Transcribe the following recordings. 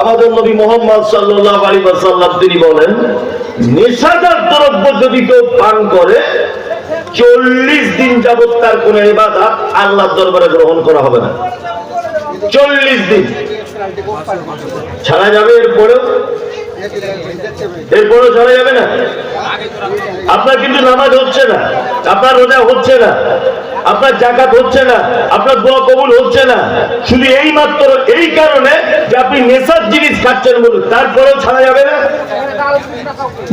আমাদের নবী মোহাম্মদ সাল্লাহ আলী সাল্লাম তিনি বলেন, নেশাদার দ্রব্য যদি কেউ পান করে, চল্লিশ দিন যাবত তার কোন আল্লাহর দরবারে গ্রহণ করা হবে না। চল্লিশ দিন। ছাড়া যাবে এরপরেও? এরপরেও ছাড়া যাবে না? আপনার কিন্তু নামাজ হচ্ছে না, আপনার রোজা হচ্ছে না। আপনার জাকাত হচ্ছে না, আপনার দোয়া কবুল হচ্ছে না। শুধু এই মাত্র এই কারণে যে আপনি নেশার জিনিস খাচ্ছেন বলুন, তারপরেও ছাড়া যাবে না?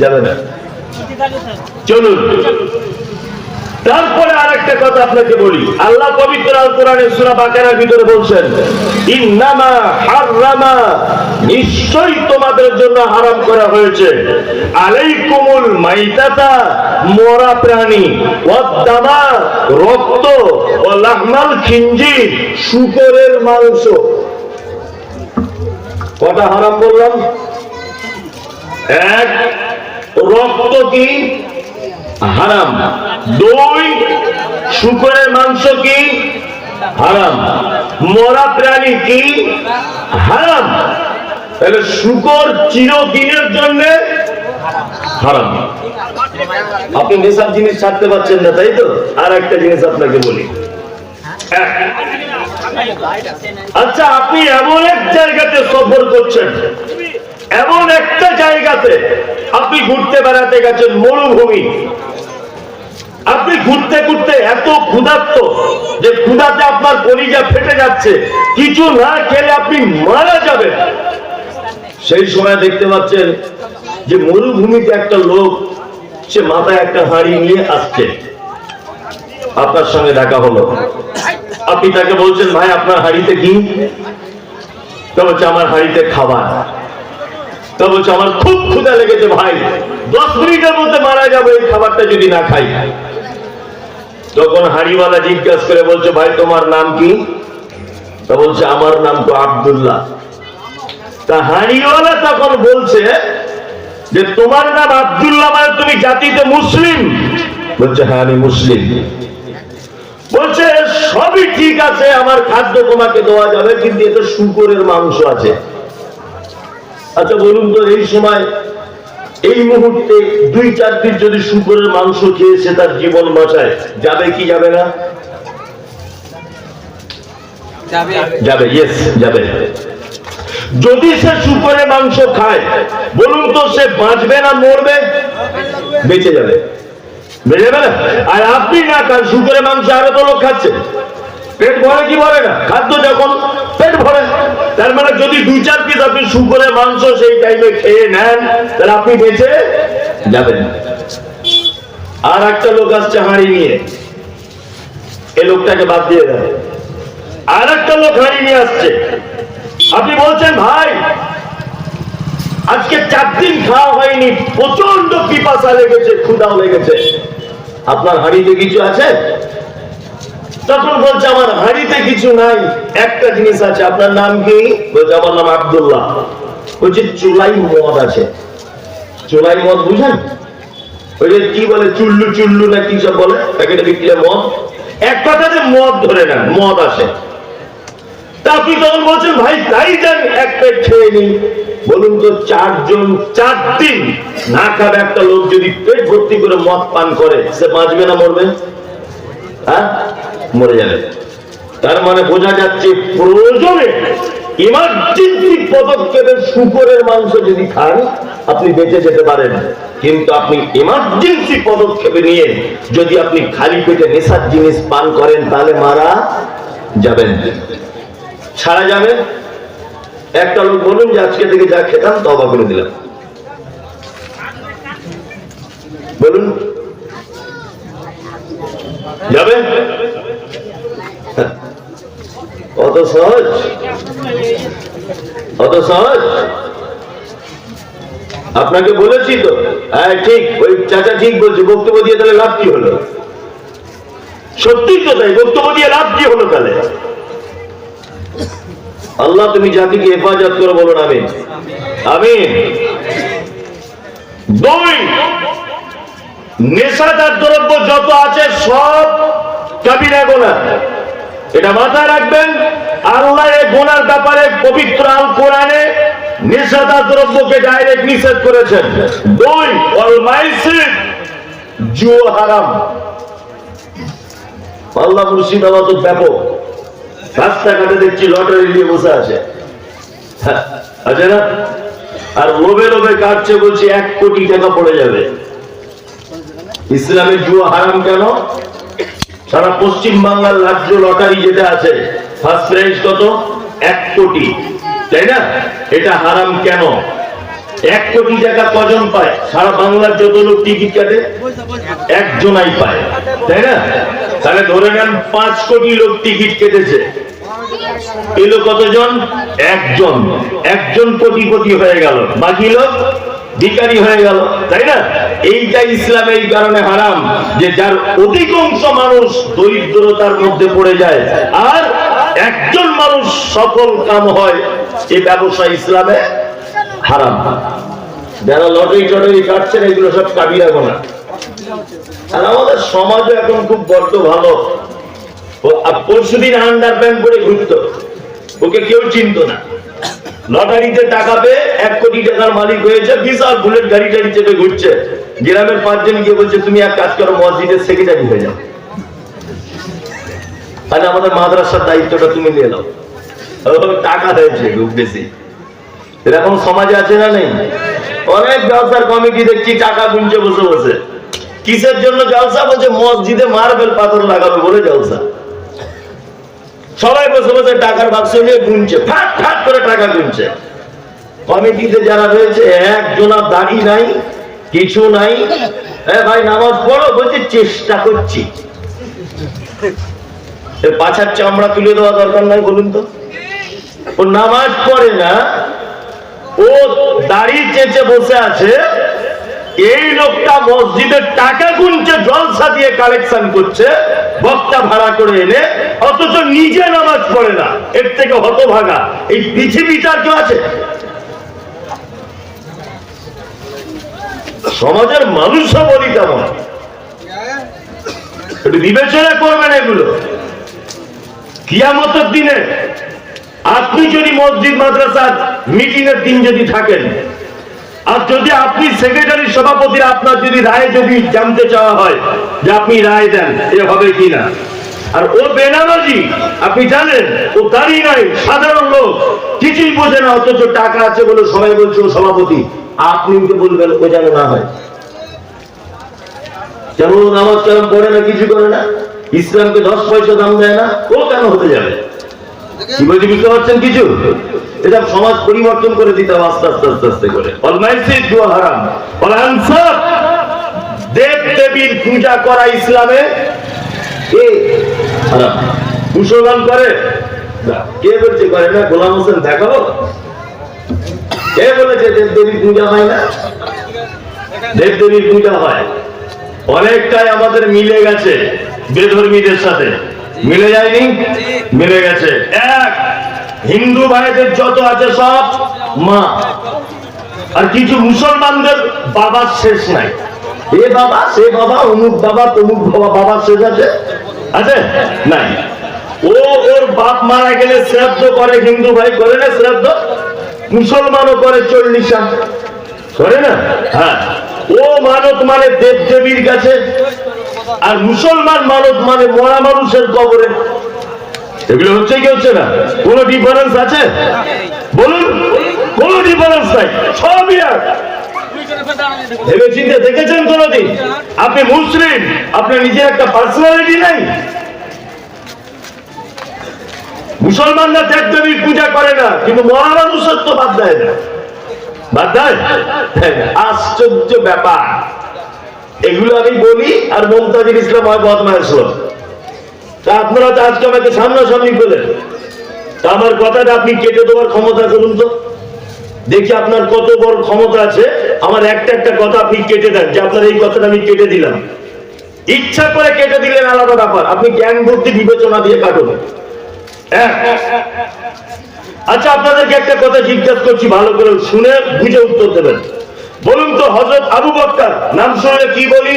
যাবে না। চলুন। তারপরে আরেকটা কথা আপনাকে বলি। আল্লাহ পবিত্র আল সূরা বাকারার ভিতরে বলছেন, ইন্নামা হাররামা নিশ্চয়ই তোমাদের জন্য হারাম করা হয়েছে। মাইতাতা, মরা প্রাণী, ওয়াদ্দামা, রক্ত ও লাহমাল খিনজির, শুকরের মাংস। কটা হারাম বললাম? এক, রক্ত কি? হারাম। দুই, শুকরের মাংস কি? হারাম। মরা প্রাণী কি? হারাম। তাহলে শুকর চিরদিনের জন্য হারাম। আপনি নেশার জিনিস ছাড়তে পারছেন না, তাই তো? আর একটা জিনিস আপনাকে বলি। আচ্ছা আপনি এমন এক জায়গাতে সফর করছেন, এমন একটা জায়গাতে আপনি ঘুরতে বেড়াতে গেছেন মরুভূমি। আপনি ঘুরতে ঘুরতে এত ক্ষুধার্ত যে ক্ষুধাতে আপনার কলিজা ফেটে যাচ্ছে। কিছু না খেলে আপনি মারা যাবেন। সেই সময় দেখতে পাচ্ছেন যে মরুভূমিতে একটা লোক, সে মাথায় একটা হাঁড়ি নিয়ে আসছে। আপনার সঙ্গে দেখা হলো। আপনি তাকে বলছেন, ভাই, আপনার হাঁড়িতে কি? বলছে, আমার হাঁড়িতে খাবার। তো বলছে, আমার খুব ক্ষুধা লেগেছে, ভাই। দশ মিনিটের মধ্যে মারা যাবে, এই খাবারটা যদি না খাই। তখন হাড়িওয়ালা জিজ্ঞাসা করে বলছে, ভাই, তোমার নাম কি? বলছে, আমার নাম তো আব্দুল্লাহ। তা হাড়িওয়ালা তখন বলছে যে, তোমার নাম আব্দুল্লাহ মানে তুমি জাতিতে মুসলিম? বলছে হ্যাঁ আমি মুসলিম। বলছে, সবই ঠিক আছে, আমার খাদ্য তোমাকে দেওয়া যাবে, কিন্তু এতে শুকরের মাংস আছে। আচ্ছা বলুন তো, এই সময় এই মুহূর্তে দুই চার দিন যদি শুকরের মাংস খেয়ে সে তার জীবন বাঁচায় যাবে কি যাবে না? যাবে। যাবে ইয়েস যাবে। যদি সে শুকরের মাংস খায় বলুন তো সে বাঁচবে না মরবে? বেঁচে যাবে। বেঁচে যাবে না? আর আপনি না খান শুকরের মাংস আরও তো লোক খাচ্ছে। পেট ভরে কি ভরে না? খাদ্য যখন পেট ভরে, তার মানে যদি দুই চার পিস আপনি শুকরের মাংস সেই টাইমে খেয়ে নেন, তাহলে আপনি বেঁচে যাবেন আর একটা লোক আসছে হাঁড়ি নিয়ে। এই লোকটাকে বাদ দিয়ে দেন। আর একটা লোক হাঁড়ি নিয়ে আসছে। আপনি বলছেন, ভাই, আজকে চার দিন খাওয়া হয়নি প্রচণ্ড পিপাসা লেগেছে ক্ষুদাও লেগেছে। আপনার হাঁড়িতে কিছু আছে? তখন বলছে, আমার হাঁড়িতে কিছু নাই, একটা জিনিস আছে, আপনার নাম কি? বলছে, আমার নাম আব্দুল্লাহ। বলছে, চুলাই মদ আছে। চুলাই মদ বুঝেন? ওই যে কি বলে, চুল্লু চুল্লু না কি সব বলে? প্যাকেটে বিক্রি মদ? এক কথাতে মদ ধরে নেন, মদ আসে। তা আপনি তখন বলছেন, ভাই, তাই যান এক প্লেট খেয়ে নিন বলুন তো, চারজন, চার দিন না খাবে একটা লোক যদি পেট ভর্তি করে মদ পান করে, সে বাঁচবে না, মরবে? হ্যাঁ? মরে যাবে। তার মানে বোঝা যাচ্ছে প্রয়োজনে ইমার্জেন্সি পদক্ষেপে শুকরের মাংস যদি খান, আপনি বেঁচে যেতে পারেন। কিন্তু আপনি ইমার্জেন্সি পদক্ষেপে নিয়ে যদি আপনি খালি পেটে নেশার জিনিস পান করেন, তাহলে মারা যাবেন। ছাড়া যাবে? একটা লোক বলুন যে আজকে থেকে যা খেতাম তবা করে দিলাম। বলুন। যাবে? অত সহজ? অত সহজ? আপনাকে বলেছি তো। হ্যাঁ ঠিক, ওই চাচা ঠিক বলছে, বক্তব্য দিয়ে তাহলে লাভ কি হলো? সত্যি তো তাই, বক্তব্য দিয়ে লাভ কি হলো তাহলে? আল্লাহ, তুমি জাতিকে হেফাজত করে, বলুন আমি আমি দুই, নেশাদার দ্রব্য যত আছে সব কাবিরা গোনা। এটা মাথায় রাখবেন আল্লাহ গোনার ব্যাপারে পবিত্র আল কোরআনে নেশাদার দ্রব্যকে ডাইরেক্ট নিষেধ করেছেন। দুই ওয়াল মাইসির জুয়া হারাম। পাল্লা মুর্শিদাবাদ তো ব্যাপক। রাস্তাঘাটে দেখছি লটারি নিয়ে বসে আছে। হ্যাঁ, আছে না আর লোভে লোভে কাটছে বলছি এক কোটি টাকা পড়ে যাবে। ইসলামের জুয়া হারাম কেন? সারা পশ্চিম বাংলার রাজ্য লটারি যেটা আছে ফার্স্ট প্রাইজ কত? এক কোটি। তাই না? এটা হারাম কেন? এক কোটি টাকা কজন পায়? সারা বাংলার যত লোক টিকিট কাটে, একজনাই পায়। তাই না? তাহলে ধরে নেন, পাঁচ কোটি লোক টিকিট কেটেছে। এলো কতজন? একজন। একজন কোটিপতি হয়ে গেল। বাকি লোক? ভিকারি হয়ে গেল, তাই না? এইটা ইসলাম এই কারণে হারাম যে যার অধিকাংশ মানুষ দরিদ্রতার মধ্যে পড়ে যায়, আর একজন মানুষ সফল কাম হয় এই ব্যবসা ইসলামে হারাম। যারা লটারি টটারি কাটছেন, এগুলো সব কাবিরা গোনা। আর আমাদের সমাজও এখন খুব বড্ড ভালো। পরশু দিন আন্ডার প্যান্ট পরে ঘুরতো। ওকে কেউ চিনত না। লটারিতে টাকা পেয়ে এক কোটি টাকার মালিক হয়েছে, বিশাল বুলেট গাড়ি টাড়ি চেপে ঘুরছে। গ্রামের পাঁচজন গিয়ে বলছে, তুমি এক কাজ করো, মসজিদের সেক্রেটারি হয়ে যাও। তাহলে আমাদের মাদ্রাসার দায়িত্বটা তুমি নিয়ে নাও। টাকা হয়েছে, খুব বেশি। এরকম সমাজে আছে না নেই? অনেক ব্যবসার কমিটি দেখছি, টাকা গুনছে, বসে বসে। কিসের জন্য জলসা বলছে, মসজিদে মার্বেল পাথর লাগাবে বলে জলসা। সবাই বসে বসে টাকার বাক্স নিয়ে গুনছে, ফাট ফাট করে টাকা গুনছে। কমিটিতে যারা রয়েছে, একজনা দাড়ি নাই, কিছু নাই। হ্যাঁ ভাই, নামাজ পড়ো, বলছে, চেষ্টা করছি। পাছার চামড়া তুলে দেওয়া দরকার নাই, বলুন তো। ও নামাজ পড়ে না, ও দাড়ি চেঁচে বসে আছে এই লোকটা মসজিদের টাকা গুনছে, জলসা দিয়ে কালেকশন করছে, বক্তা ভাড়া করে এনে, অথচ নিজে নামাজ পড়ে না। এর থেকে হতভাগা। এই পৃথিবীটা কেউ আছে? সমাজের মানুষও বলি তেমন। একটু বিবেচনা করবেন এগুলো। কিয়ামতের দিনে আপনি যদি মসজিদ, মাদ্রাসার মিটিং এর দিন যদি থাকেন আর যদি আপনি সেক্রেটারি সভাপতি আপনার যদি রায় যদি জানতে চাওয়া হয় যে আপনি রায় দেন, এ হবে কিনা আর ও বেনামাজি, আপনি জানেন, ও দাঁড়িয়ে নাই, সাধারণ লোক, কিছুই বোঝে না, অথচ টাকা আছে বলে সবাই বলছে ও সভাপতি। আপনি ওকে বলবেন, ও যেন না হয়। কেন নামাজ কালাম পড়ে না, কিছু করে না, ইসলামকে দশ পয়সা দাম দেয় না, ও কেন হতে যাবে? কি বলছি, বুঝতে পারছেন কিছু? এটা সমাজ পরিবর্তন করে দিতে হবে আস্তে আস্তে আস্তে আস্তে করে। দেব দেবীর পূজা করা ইসলামে মুসলমান করে? কে বলছে করে? না, গোলাম হোসেন দেখাবো? কে বলেছে দেব দেবীর পূজা হয় না? দেব দেবীর পূজা হয়। অনেকটাই আমাদের মিলে গেছে, বেধর্মীদের সাথে। মিলে যায়নি? মিলে গেছে। হিন্দু ভাইদের যত আছে সব মা। আর কিছু মুসলমানদের বাবার শেষ নাই। এ বাবা, সে বাবা, অমুক বাবা, তমুক বাবা বাবার শেষ আছে? আছে? নাই। ও ওর বাপ মারা গেলে শ্রাদ্ধ করে, হিন্দু ভাই করে না শ্রাদ্ধ? মুসলমানও করে চল্লিশা। করে না? হ্যাঁ। ও মানত মানে দেব দেবীর কাছে, আর মুসলমান মানত মানে মরা মানুষের কবরে। এগুলো হচ্ছে কি হচ্ছে না? কোনো ডিফারেন্স আছে? বলুন, কোনো ডিফারেন্স নাই। সবই এক। ভেবে চিন্তে দেখেছেন কোনদিন? আপনি মুসলিম, আপনার নিজের একটা পার্সোনালিটি নাই। মুসলমানরা দেব দেবীর পূজা করে না, কিন্তু মরা মানুষের তো বাদ দেয় না। বাদ দেয়? আশ্চর্য ব্যাপার। এগুলো আমি বলি আর মমতাজুল ইসলাম হয় বদমায় শ্লোক তা আপনারা তো আজকে আমাকে সামনাসামনি পেলেন তা আমার কথাটা আপনি কেটে দেওয়ার ক্ষমতা করুন তো। দেখি আপনার কত বড় ক্ষমতা আছে। আমার একটা একটা কথা আপনি কেটে দেন, যে আপনার এই কথাটা আমি কেটে দিলাম। ইচ্ছা করে কেটে দিলেন আলাদা ব্যাপার। আপনি জ্ঞান বুদ্ধি বিবেচনা দিয়ে কাটুন এক। আচ্ছা আপনাদেরকে একটা কথা জিজ্ঞাসা করছি, ভালো করে শুনে বুঝে উত্তর দেবেন। বলুন তো হজরত আবু বক্কর নাম শুনলে কি বলি?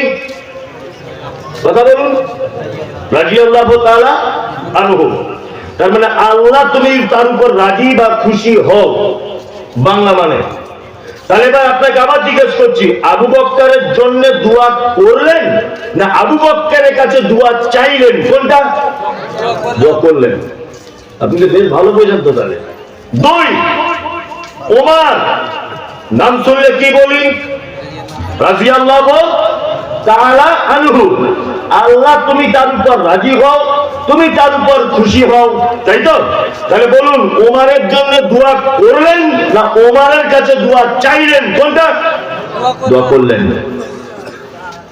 কথা বলুন। রাজি আল্লাহ আনহু। তার মানে আল্লাহ তুমি তার উপর রাজি বা খুশি হও। বাংলা মানে। তাহলে এবার আপনাকে আবার জিজ্ঞেস করছি, আবু বক্কারের জন্য দোয়া করলেন না আবু বক্কারের কাছে দোয়া চাইলেন? কোনটা? দোয়া করলেন। আপনি তো বেশ ভালো বোঝেন তো তাহলে। দুই, ওমার, নাম শুনলে কি বলি? রাজিয়াল্লাহ আনহু। আল্লাহ, তুমি তার উপর রাজি হও, তুমি তার উপর খুশি হও। তাই তো? তাহলে বলুন ওমারের জন্য দোয়া করলেন না ওমারের কাছে দোয়া চাইলেন? কোনটা? দোয়া করলেন।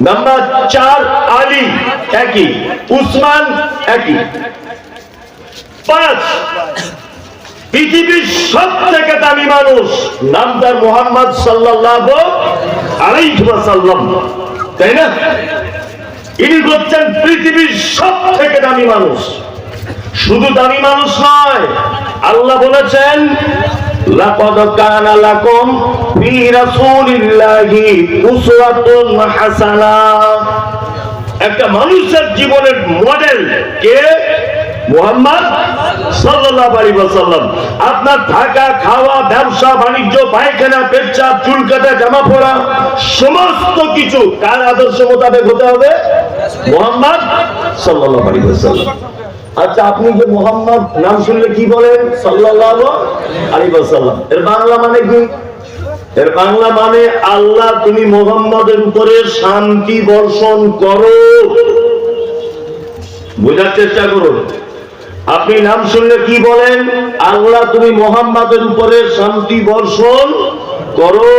নাম্বার চার, আলী একই, উসমান একই। পাঁচ, পৃথিবীর সব থেকে দামি মানুষ, নাম তার মোহাম্মদ সাল্লাল্লাহু আলাইহি ওয়াসাল্লাম। তাই না? ইনি হচ্ছেন পৃথিবীর সব থেকে দামি মানুষ। শুধু দামি মানুষ নয়, আল্লাহ বলেছেন একটা মানুষের জীবনের মডেল কে? মোহাম্মদ সাল্লাল্লাহু আলাইহি ওয়াসাল্লাম। আপনার থাকা, খাওয়া, ব্যবসা, বাণিজ্য, পায়খানা, পেচ্ছাপ, চুল কাটা, জামা পরা সমস্ত কিছু কার আদর্শ মোতাবেক হতে হবে? মোহাম্মদ সাল্লাল্লাহু আলাইহি ওয়াসাল্লাম। আচ্ছা আপনি যে মোহাম্মদ নাম শুনলে কি বলেন? সাল্লাল্লাহু আলাইহি ওয়াসাল্লাম। এর বাংলা মানে কি? এর বাংলা মানে আল্লাহ, তুমি মোহাম্মদের উপরে শান্তি বর্ষণ করো। বোঝার চেষ্টা করুন। আপনি নাম শুনলে কি বলেন? আল্লাহ তুমি মোহাম্মদের উপরে শান্তি বর্ষণ করো।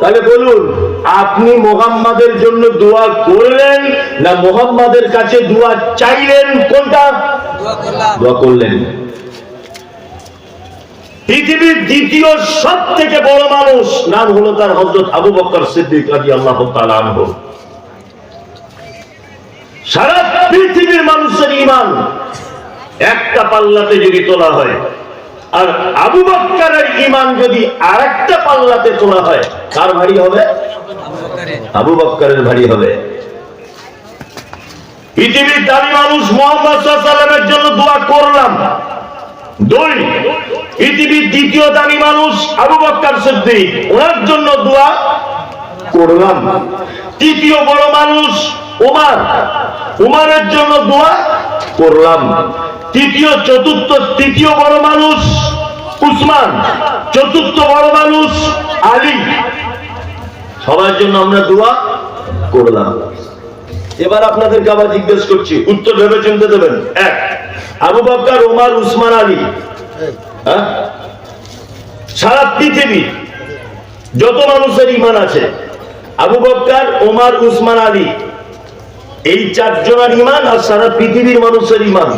তাহলে বলুন, আপনি মোহাম্মদের জন্য দোয়া করলেন না মোহাম্মদের কাছে দোয়া চাইলেন? কোনটা? দোয়া করলেন। পৃথিবীর দ্বিতীয় সব থেকে বড় মানুষ নাম হলো তার হজরত আবু বকর সিদ্দিক রাজি আল্লাহ সারা পৃথিবীর মানুষের ইমান একটা পাল্লাতে যদি তোলা হয়, আর আবু বক্কারের ইমান যদি আরেকটা পাল্লাতে তোলা হয়, কার ভারী হবে? আবু বক্কারের ভারী হবে। পৃথিবীর দামি মানুষ মোহাম্মদ সাল্লামের জন্য দোয়া করলাম। দুই, পৃথিবীর দ্বিতীয় দামি মানুষ আবু বক্কার সিদ্দিক, ওনার জন্য দোয়া করলাম। তৃতীয় বড় মানুষ উমার, উমারের জন্য দোয়া করলাম। তৃতীয়, চতুর্থ, তৃতীয় বড় মানুষ উসমান, চতুর্থ বড় মানুষ আলী। সবার জন্য আমরা দোয়া করলাম। এবার আপনাদেরকে আবার জিজ্ঞেস করছি, উত্তর ভেবে চিনতে দেবেন। এক, আবু বক্কর ওমার উসমান, আলী। হ্যাঁ? সারা পৃথিবী যত মানুষের ইমান আছে, আবু বক্কর ওমার উসমান, আলী, এই চারজনের ইমান আর সারা পৃথিবীর মানুষের ইমান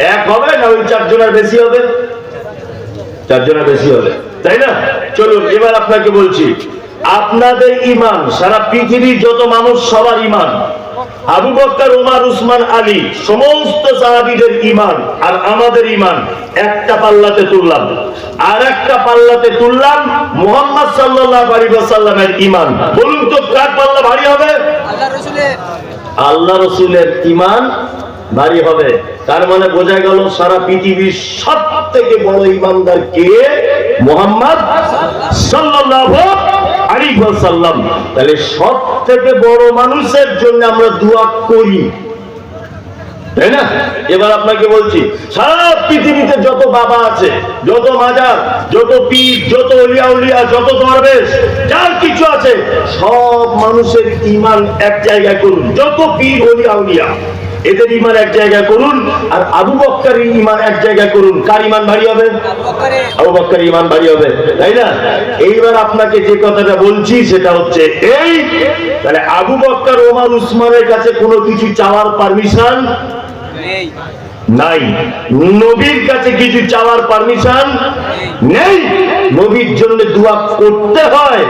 এক হবে না ওই চারজনের বেশি হবে? চারজনের বেশি হবে। তাই না? চলুন এবার আপনাকে বলছি আপনাদের ইমান সারা পৃথিবীর যত মানুষ সবার ইমান আবু বক্কর উমার উসমান আলী সমস্ত সাহাবীদের ইমান আর আমাদের ইমান একটা পাল্লাতে তুললাম। আর একটা পাল্লাতে তুললাম মোহাম্মদ সাল্লাল্লাহু আলাইহি ইমান বলুন তো কার পাল্লা ভারী হবে? আল্লাহ রসুলের। আল্লাহ রসুলের ইমান ভারী হবে। তার মানে বোঝা গেল সারা পৃথিবীর সব থেকে বড় ইমানদার কে? মোহাম্মদ ওয়াসাল্লাম। তাহলে সব থেকে বড় মানুষের জন্য আমরা দোয়া করি। তাই না? এবার আপনাকে বলছি, সারা পৃথিবীতে যত বাবা আছে, যত মাজার, যত পীর, যত উলিয়া, যত দরবেশ, যার কিছু আছে, সব মানুষের ইমান এক জায়গায় করুন। যত পীর উলিয়া উলিয়া। এদের ইমান এক জায়গায় করুন আর আবু বক্কার ইমান এক জায়গায় করুন। কার ইমান ভারী হবে? আবু বক্কার ইমান ভারী হবে, তাই না? এইবার আপনাকে যে কথাটা বলছি সেটা হচ্ছে এই, তাহলে আবু বক্কর ওমান উসমানের কাছে কোনো কিছু চাওয়ার পারমিশন? নেই। নাই। নবীর কাছে কিছু চাওয়ার পারমিশন নেই। নবীর জন্য দোয়া করতে হয়।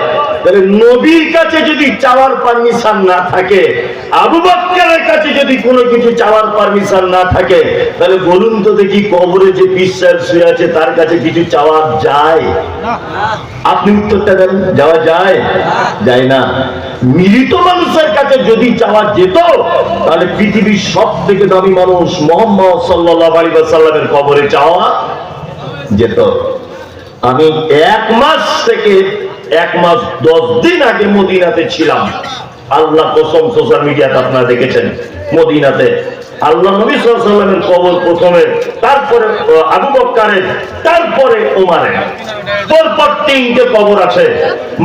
তাহলে নবীর কাছে যদি চাওয়ার পারমিশন না থাকে আবু বক্করের কাছে যদি কোনো কিছু চাওয়ার পারমিশন না থাকে তাহলে বলুন তো দেখি কবরে যে বিশ্বাস শুয়ে আছে তার কাছে কিছু চাওয়া যায়? আপনি উত্তরটা দেন যাওয়া যায়? যায় না। মৃত মানুষের কাছে যদি চাওয়া যেত, তাহলে পৃথিবীর সব থেকে দামি মানুষ মোহাম্মদ সাল্লাহ আলী সাল্লামের কবরে চাওয়া যেত। আমি এক মাস থেকে এক মাস দশ দিন আগে মদিনাতে ছিলাম। আল্লাহ কসম সোশ্যাল মিডিয়াতে আপনারা দেখেছেন। মদিনাতে আল্লাহ নবী সাল্লামের কবর প্রথমে তারপরে আবু বক্কারের তারপরে ওমারে পরপর তিনটে কবর আছে।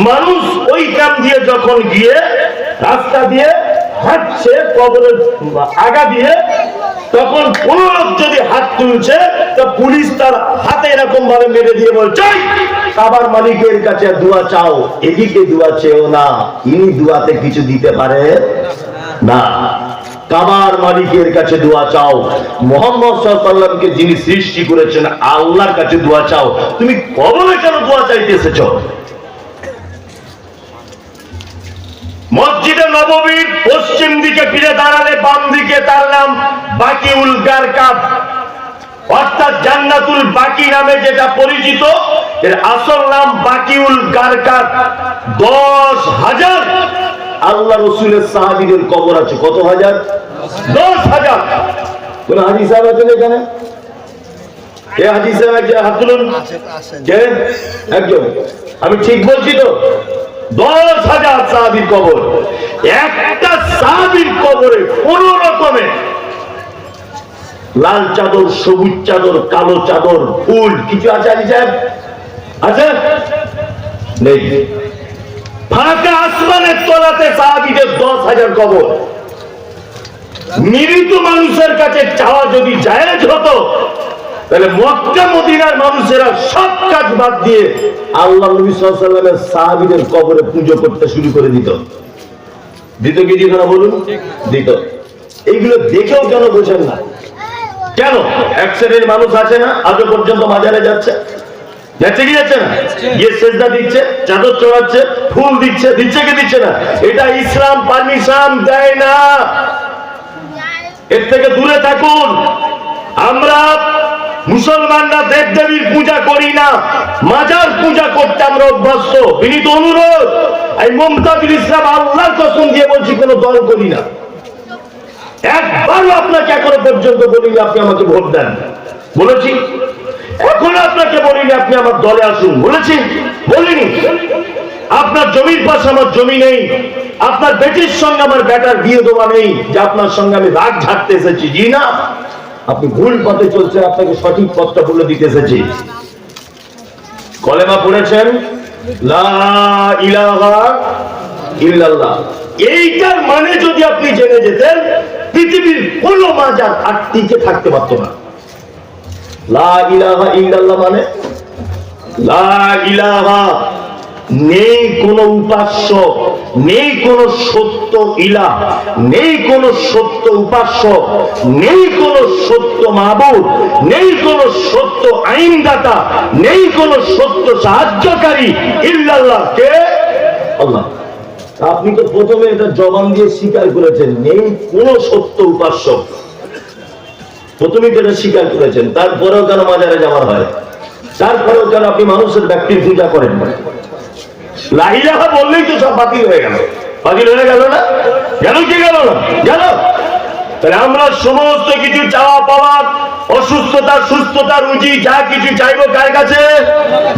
মানুষ ওই কাম দিয়ে যখন গিয়ে রাস্তা দিয়ে হাঁটছে কবরের আগা দিয়ে তখন কোন লোক যদি হাত তুলছে তা পুলিশ তার হাতে এরকম ভাবে মেরে দিয়ে বলছে "এই, কাবার মালিকের কাছে দোয়া চাও এদিকে দোয়া চেও না ইনি দোয়াতে কিছু দিতে পারে না। কাবার মালিকের কাছে দোয়া চাও। মোহাম্মদ সাল্লামকে যিনি সৃষ্টি করেছেন, আল্লাহর কাছে দোয়া চাও। তুমি কবরে কেন দোয়া চাইতে এসেছ? মসজিদে পশ্চিম দিকে ফিরে দাঁড়ালে বাম দিকে তার নাম অর্থাৎ জান্নাতুল বাকি নামে যেটা পরিচিত, এর আসল নাম বাকিউল গারকাব। দশ হাজার আল্লাহ রসুলের সাহাবিদের কবর আছে কত হাজার? দশ হাজার। কোন হাজি সাহেব আছেন এখানে? কে হাজি সাহেব একজন হাত তুলুন। একজন। আমি ঠিক বলছি তো? দশ হাজার সাহাবির কবর। একটা সাহাবির কবরে কোন রকমে লাল চাদর সবুজ চাদর কালো চাদর ফুল কিছু আছে আলী সাহেব? আছে? নেই। ফাঁকা আসমানের তলাতে দশ হাজার কবর। মৃত মানুষের কাছে চাওয়া যদি জায়েজ হতো, তাহলে মক্কা, মদিনার মানুষেরা সব কাজ বাদ দিয়ে আল্লাহ সাহাবিদের কবরে পুজো করতে শুরু করে দিত। দিত কি, দিত না বলুন? দিত। এইগুলো দেখেও কেন বোঝেন না? কেন? এক মানুষ আছে না, আজও পর্যন্ত মাজারে যাচ্ছে? যাচ্ছে কি যাচ্ছে না? গিয়ে সেজদা দিচ্ছে, চাদর চড়াচ্ছে, ফুল দিচ্ছে দিচ্ছে কি দিচ্ছে না? এটা ইসলাম পারমিশন দেয় না। এর থেকে দূরে থাকুন। আমরা মুসলমানরা দেব দেবীর পূজা করি না। মাজার পূজা করতে আমরা অভ্যস্ত। বিনীত অনুরোধ, এই মমতাজুল ইসলাম আল্লাহর কসম দিয়ে বলছি, কোনো দল করি না। একবারও আপনাকে এখনও পর্যন্ত বলিনি, আপনি আমাকে ভোট দেন। বলেছি এখনও আপনাকে বলিনি, আপনি আমার দলে আসুন। বলেছি, বলিনি। আপনার জমির পাশে আমার জমি নেই। আপনার বেটির সঙ্গে আমার বেটার বিয়ে দেওয়া নেই। যে আপনার সঙ্গে আমি রাগ ঝাড়তে এসেছি, জি না? আপনি ভুল পথে চলছেন, আপনাকে সঠিক পথটা বলে দিতে এসেছি। কলেমা পড়েছেন? এইটার মানে যদি আপনি জেনে যেতেন, পৃথিবীর কোন মাজার আর টিকে থাকতে পারত না। মানে? নেই কোন উপাস্য, নেই কোন সত্য ইলা নেই কোন সত্য উপাস্য, নেই কোন সত্য মাহবুব নেই কোন সত্য আইনদাতা, নেই কোন সত্য সাহায্যকারী ইল্লাল্লাহ। কে? আল্লাহ। আপনি তো প্রথমে এটা জবান দিয়ে স্বীকার করেছেন, নেই কোন সত্য উপাস্য। প্রথমে তো এটা স্বীকার করেছেন, তারপরেও কেন মাজারে যাওয়ার হয়। তারপরেও কেন আপনি মানুষের ব্যক্তির পূজা করেন লাইলাহা বললেই তো সব বাতিল হয়ে গেল। বাতিল হয়ে গেল না? গেল কি গেল না? গেল তাহলে আমরা সমস্ত কিছু চাওয়া পাওয়া অসুস্থতা সুস্থতা রুজি যা কিছু চাইব কার কাছে?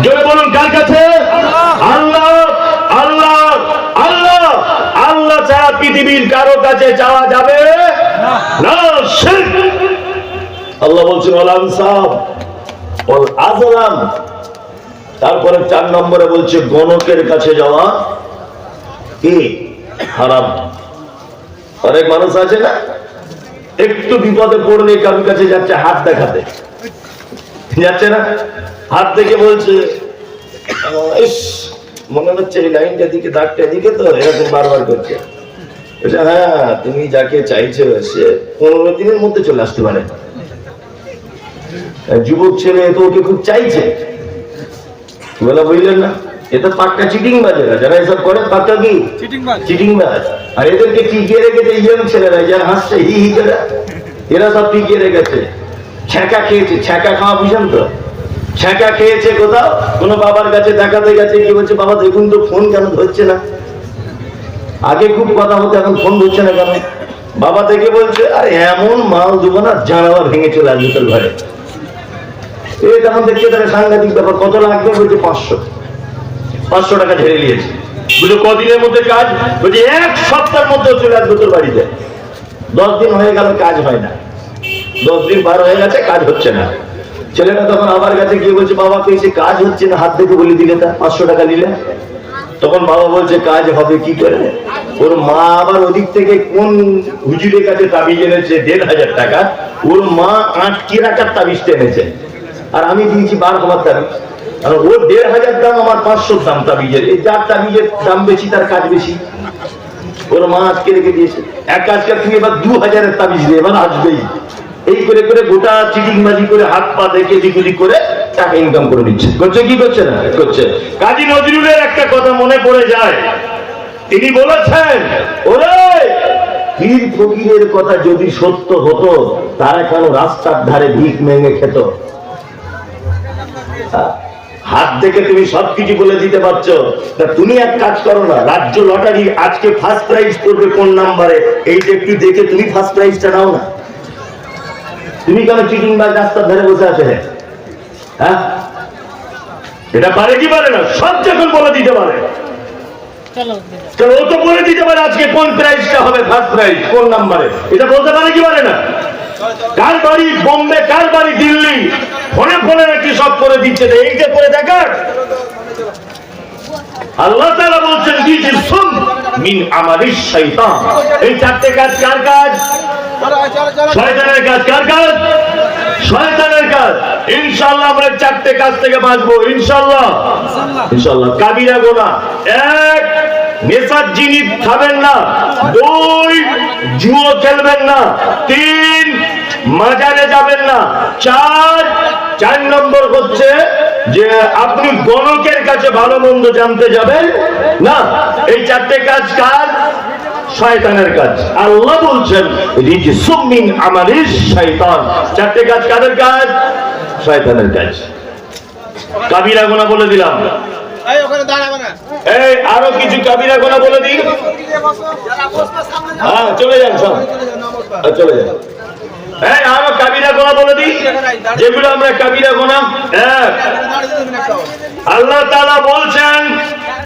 জোরে বলুন, কার কাছে? আল্লাহ আল্লাহ আল্লাহ আল্লাহ ছাড়া পৃথিবীর কারও কাছে যাওয়া যাবে না। আল্লাহ বলছেন, ওয়াল আনসাব ওয়াল আজলাম। তারপরে চার নম্বরে বলছে, গণকের কাছে যাওয়া কি? হারাম। অনেক মানুষ আছে না? একটু বিপদে পড়লে কারোর কাছে যাচ্ছে, হাত দেখাতে। যাচ্ছে না? হাত দেখে বলছে, ইস, মনে হচ্ছে এই লাইনটা দিকে দাগটা দিকে তো, এরকম বারবার করছে। হ্যাঁ তুমি যাকে চাইছো, সে পনেরো দিনের মধ্যে চলে আসতে পারে। যুবক ছেলে তো ওকে খুব চাইছে। বলে বুঝলেন না? এটা পাক্কা চিটিং বাজেরা যারা এসব করে পাক্কা কি? চিটিং বাজ। আর এদেরকে টিকিয়ে রেখেছে ইয়ং ছেলেরা যারা হাসছে হি হি করে। এরা সব টিকিয়ে রেখেছে। ছ্যাঁকা খেয়েছে। ছ্যাঁকা খাওয়া বুঝেন তো ছ্যাঁকা খেয়েছে কোথাও? কোনো বাবার কাছে দেখাতে গেছে কি বলছে বাবা দেখুন তো ফোন কেন ধরছে না? আগে খুব কথা হতো এখন ফোন ধরছে না কেন? বাবা থেকে বলছে আর এমন মাল দেবো না জানালা ভেঙে চলে আসবে তোর ঘরে। এ তখন দেখছে তাহলে সাংঘাতিক ব্যাপার, কত লাগবে বলছে পাঁচশো। পাঁচশো টাকা ঝেড়ে নিয়েছে। বুঝলো কদিনের মধ্যে কাজ? বলছে, এক সপ্তাহের মধ্যে চলে আসবে তোর বাড়িতে। দশ দিন হয়ে গেল, কাজ হয় না। দশ দিন পার হয়ে গেছে, কাজ হচ্ছে না। ছেলেটা তখন আমার কাছে গিয়ে বলছে, বাবা পেয়েছে কাজ হচ্ছে না। হাত দেখে বলে দিলে তা, পাঁচশো টাকা নিলে। তখন বাবা বলছে, কাজ হবে কি করে? ওর মা আবার ওদিক থেকে কোন হুজুরের কাছে তাবিজ এনেছে, দেড় হাজার টাকা। ওর মা আটকে রাখার তাবিজটা এনেছে। আর আমি দিয়েছি বারো হাজার তাবিজ। আর ও দেড় হাজার দাম আমার পাঁচশো দাম তাবিজের। এই যার তাবিজের দাম বেশি, তার কাজ বেশি। ওর মা আজকে রেখে দিয়েছে। এক কাজ কর, তুমি এবার দু হাজারের তাবিজ দিয়ে এবার আসবেই। এই করে করে গোটা চিটিং চিটিংবাজি করে হাত পা দেখে দিগুলি করে টাকা ইনকাম করে নিচ্ছে। করছে কি করছে না? করছে। কাজী নজরুলের একটা কথা মনে পড়ে যায়। তিনি বলেছেন, ওরে, পীর ফকিরের কথা যদি সত্য হতো, তারা কেন রাস্তার ধারে ভিক মেঙে খেত? হাত দেখে তুমি সবকিছু বলে দিতে পারছ। তা তুমি এক কাজ করো না রাজ্য লটারি আজকে ফার্স্ট প্রাইজ করবে কোন নাম্বারে? এইটা একটু দেখে তুমি ফার্স্ট প্রাইজটা নাও না। তুমি কেন চিটিং বাজ রাস্তার ধারে বসে আছে হ্যাঁ? এটা পারে কি পারে না? সব যখন বলে দিতে পারে। ও তো বলে দিতে পারে আজকে কোন প্রাইজটা হবে ফার্স্ট প্রাইজ কোন নাম্বারে? এটা বলতে পারে কি পারে না? কার বাড়ি বোম্বে কার বাড়ি দিল্লি। ফোনে ফোনে নাকি সব করে দিচ্ছে। তো এইটা করে দেখার। আল্লাহ তাআলা বলছেন মিন শয়তান এই চারটে কাজ কার কাজ? শয়তানের কাজ কার কাজ? শয়তানের কাজ। আমরা চারটে কাজ থেকে বাঁচবো কাবিরা গোনা। এক, নেশার জিনিস খাবেন না। দুই, জুয়ো খেলবেন না। তিন মাজারে যাবেন না। চার চার নম্বর হচ্ছে যে আপনি গণকের কাছে ভালো মন্দ জানতে যাবেন না। এই চারটে কাজ কাজ শয়তানের কাজ। আল্লাহ বলছেন মিন শয়তান। চারটে কাজ কাদের কাজ? শয়তানের কাজ। কাবিরা গোনা বলে দিলাম। এই আরও কিছু কাবিরা গোনা বলে দিই। হ্যাঁ চলে যান সব। চলে যান। এই আরও কাবিরা বলে যেগুলো আমরা কাবিরা হ্যাঁ। আল্লাহ তালা বলছেন